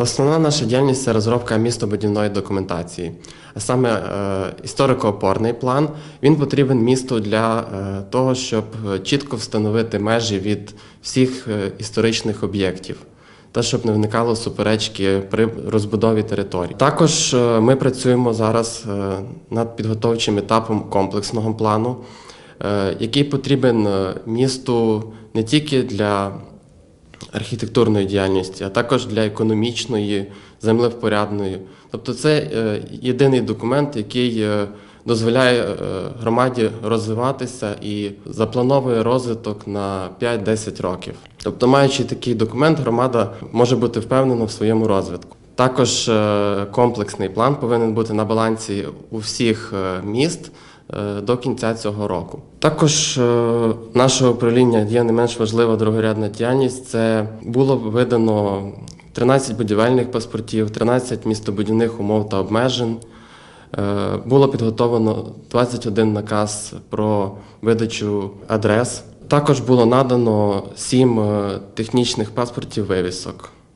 Основна наша діяльність це розробка містобудівної документації. А саме е, історико-опорний план. Він потрібен місту для е, того, щоб чітко встановити межі від всіх е, історичних об'єктів. Та щоб не виникало суперечки при розбудові територій. Також ми працюємо зараз над підготовчим етапом комплексного плану, який потрібен місту не тільки для архітектурної діяльності, а також для економічної, землевпорядної. Тобто це е, єдиний документ, який е, дозволяє е, громаді розвиватися і заплановує розвиток на 5-10 років. Тобто, маючи такий документ, громада може бути впевнена в своєму розвитку. Також е, комплексний план повинен бути на балансі у всіх е, міст е, до кінця цього року. Також наше управління є не менш важлива другорядна діяльність. Це було видано 13 будівельних паспортів, 13 містобудівних умов та обмежень. Було підготовлено 21 наказ про видачу адрес. Також було надано 7 технічних паспортів вивісок.